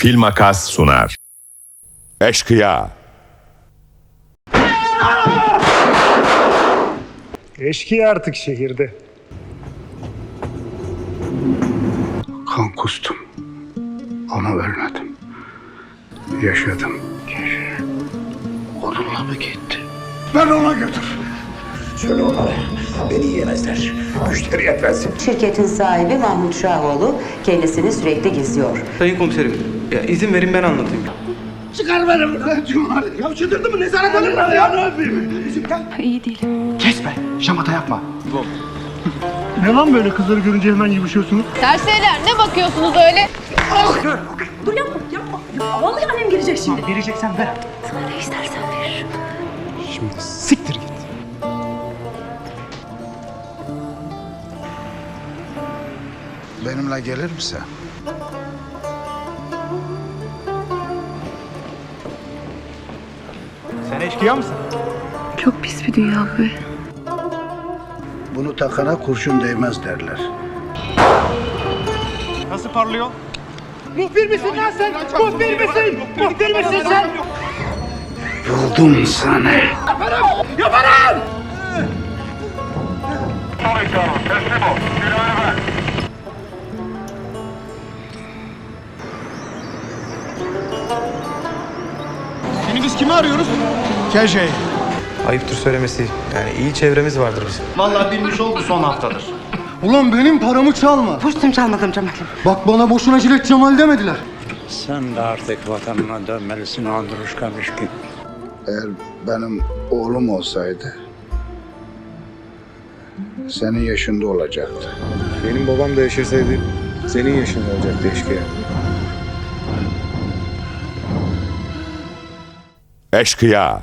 Filmakas sunar. Eşkıya. Eşkıya artık şehirde. Kan kustum. Ama ölmedim. Yaşadım. Onunla mı gitti? Ben ona götür. Söyle onlara. Beni yiyemezler. Müşteri yetmez. Şirketin sahibi Mahmut Şahoğlu kendisini sürekli gizliyor. Sayın komiserim, ya izin verin ben anlatayım. Çıkar beni buradan Cumali. Ya çıldırdı mı? Nezaret alırlar ya. Ne yapayım? Yüzükten. İyi değil. Kes be. Şamata yapma. Ne lan böyle kızları görünce hemen yumuşuyorsunuz? Serseriler ne bakıyorsunuz öyle? Dur yapma yapma. Ya, vallahi annem gelecek şimdi. Vereceksen ver. Sana ne istersen veririm. Şimdi siktir git. Benimle gelir misin? Sen eşkıya mısın? Çok pis bir dünya bu. Bunu takana kurşun değmez derler. Nasıl parlıyor? Muhbir misin lan sen? Muhbir misin? Muhbir misin sen? Buldum seni. Seni biz kimi arıyoruz? Keşey. Ayıptır söylemesi. Yani iyi çevremiz vardır bizim. Vallahi bilmiş oldu son haftadır. Ulan benim paramı çalma. Pustum çalmadım Cemal'im. Bak bana boşuna jilet Cemal demediler. Sen de artık vatanına dönmelisin Andruşka Mişkin. Eğer benim oğlum olsaydı senin yaşında olacaktı. Benim babam da yaşasaydı senin yaşında olacaktı eşkıya. Eşkıya.